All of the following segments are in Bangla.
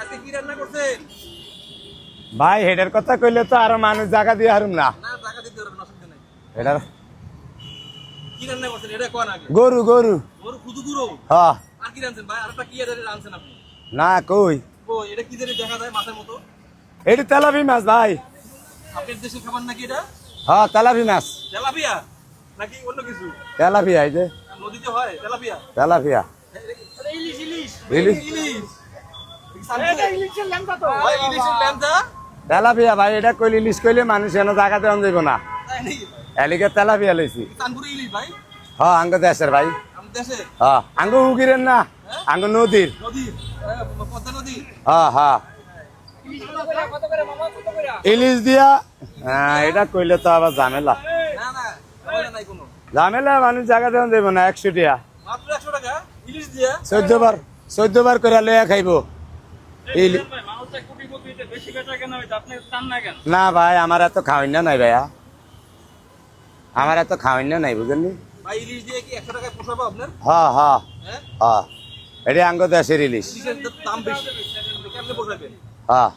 আজকে কি রান্না করছেন? ভাই হেডের কথা কইলে তো আরও মানুষ জায়গা দিয়ে হারুম না। না টাকা দিতে পারবেন অসুবিধা নাই। এটার কি রান্না করছেন? এটা কোন আগে? গরু গরু। গরু খুদু গুঁড়ো হ্যাঁ। আর কি রাঁধছেন ভাই? আরেকটা কি এদের রাঁধছেন আপনি? না কই? ও এটা কি জানি দেখা যায় মাছের মতো। এটি তেলাপি মাছ ভাই। আপনার দেশের খাবার নাকি এটা? হ্যাঁ তেলাপি মাছ। তেলাপিয়া? নাকি অন্য কিছু? তেলাপিয়া এই যে। নদীতে হয় তেলাপিয়া? তেলাপিয়া। ইলিশ। ইলিশ। ইলিশ। ইলিশ ইলিশের ল্যাংচা ভাই ইলিশের ল্যাংচা তেলাপিয়া ভাই এটা কইলে ইলিশ কইলে মানুষ এনে জায়গা দেওয়া যাইব না। এলিকে তেলাপিয়া লইছি। চানপুরি ইলিশ ভাই? হ্যাঁ আঙ্গ দেশের ভাই। হ্যাঁ আঙ্গ উগিরেন না আঙ্গ নদীর। হ্যাঁ হ্যাঁ। ইলিশ দিয়া হ্যাঁ এটা কইলে তো আবার ঝামেলা। না না ঝামেলা মানুষ জায়গা দেওয়া যাইব না একশো টিয়া। টাকা? দিয়া? চোদ্দ বার চোদ্দ বার করে লইয়া খাইব। না ভাই আমার এত খাওয়াইনা নাই ভাইয়া। আমার এত খাওয়াইনা নাই বুঝলেন হ্যাঁ হ্যাঁ? হ্যাঁ হ্যাঁ আঙ্গ দেশের ইলিশ। ইলিশের দাম বেশি। কেমনে পোষাবেন? হ্যাঁ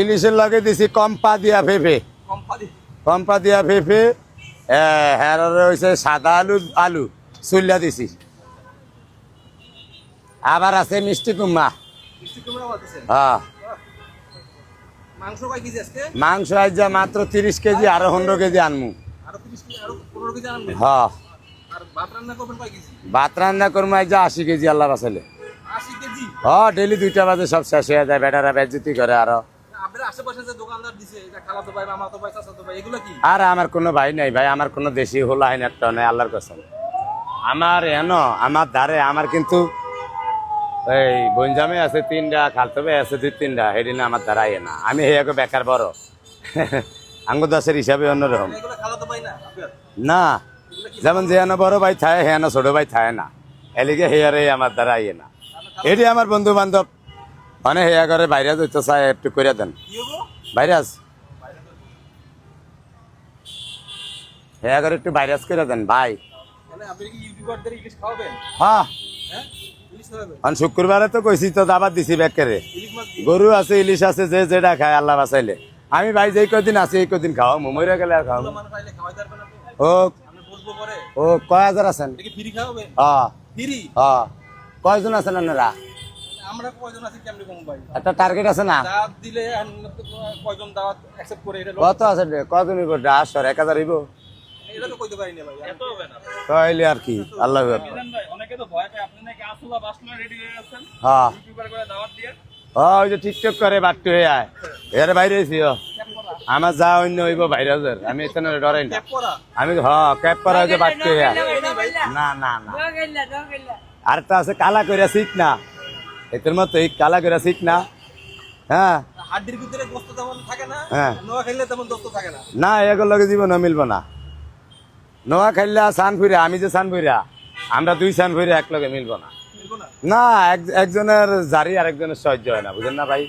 ইলিশের লগে দিছি কম্পা দিয়া ফেফে। কম্পা দিয়া ফেফে হ্যাঁ হয়েছে সাদা আলু আলু চুল্লা দিছি। আবার আছে মিষ্টি কুমা কুমড়া হ্যাঁ। মাংস আজ মাত্র তিরিশ কেজি আরও পনেরো কেজি আনমু। হ্যাঁ। ভাত রান্না করব আজ আশি কেজি আল্লাহ কেজি? হ্যাঁ ডেলি দুইটা বাজে সব শেষ হয়ে যায় বেটারা বেজুতি করে আরও। আর আমার কোনো ভাই নাই ভাই আমার কোনো দেশি হলো আইন একটা নাই আল্লাহর কসম। আমার এন আমার ধারে আমার কিন্তু এই বঞ্জামে আছে তিনটা খালতবে আছে দুই তিনটা সেদিন আমার দ্বারা আইয়ে না। আমি হেয়াকে বেকার বড়। আঙ্গ দাসের হিসাবে অন্যরকম। না না যেমন যে এনো বড় ভাই থাকে হেয়ানো ছোট ভাই থাকে না। এলিগে হেয়ারে আমার আইয়ে না। এটি আমার বন্ধু বান্ধব মানে হেয়া করে বাইরে যেতে চায় একটু করে দেন। ভাইরাস হেয়া করে একটু ভাইরাস করে দেন ভাই। মানে খাওয়াবেন? হ্যাঁ? আর শুক্রবারে তো কইছি তো দাবার দিছি ব্যাকেরে গরু আছে ইলিশ আছে যে যেটা খায় আল্লাহ বাঁচাইলে। আমি ভাই যেই কদিন আছি এই কদিন খাও মরে গেলে আর খাও এগুলো মানুষ আইলে খাওয়াই পারবেন আপনি ও কয় হাজার আছেন? কয়জন আছেন আপনারা? আমরা কয়জন আছি কেমনে কম ভাই? একটা টার্গেট আছে না? দাওয়াত দিলে আমরা তো কয়জন দাওয়াত অ্যাকসেপ্ট করে এটা কত আছে আসর এক হাজার হইব। তাইলে আর কি আল্লাহ আকবার। ভাই অনেকে তো ভয় পায়। আপনি নাকি আসলা বাসলা রেডি হয়ে আছেন হ্যাঁ। ইউটিউবার করে দাওয়াত দিয়ে। ও ওই যে টিকটক করে বাট্টু হয়ে আয় এর বাইরে আমার যা অন্য হইব ভাইরাসের আমি এখানে ডরাই না। আমি ক্যাপ বাট্টু হয়ে না না না। আরেকটা আছে কালা কইরা শিখ না। এটার মতো এই কালা কইরা শিখ না। হ্যাঁ। হাড্ডির ভিতরে গোস্ত তেমন থাকে না। হ্যাঁ। নোয়া খেলে তেমন দোস্ত থাকে না। না লগে জীবন মিলবো না। নোয়া খাইলা সান আমি যে সান ফুইরা আমরা দুই সান একলগে এক লগে মিলবো না না? না এক- একজনের জারি আর একজনের সহ্য হয় না বুঝেন না ভাই?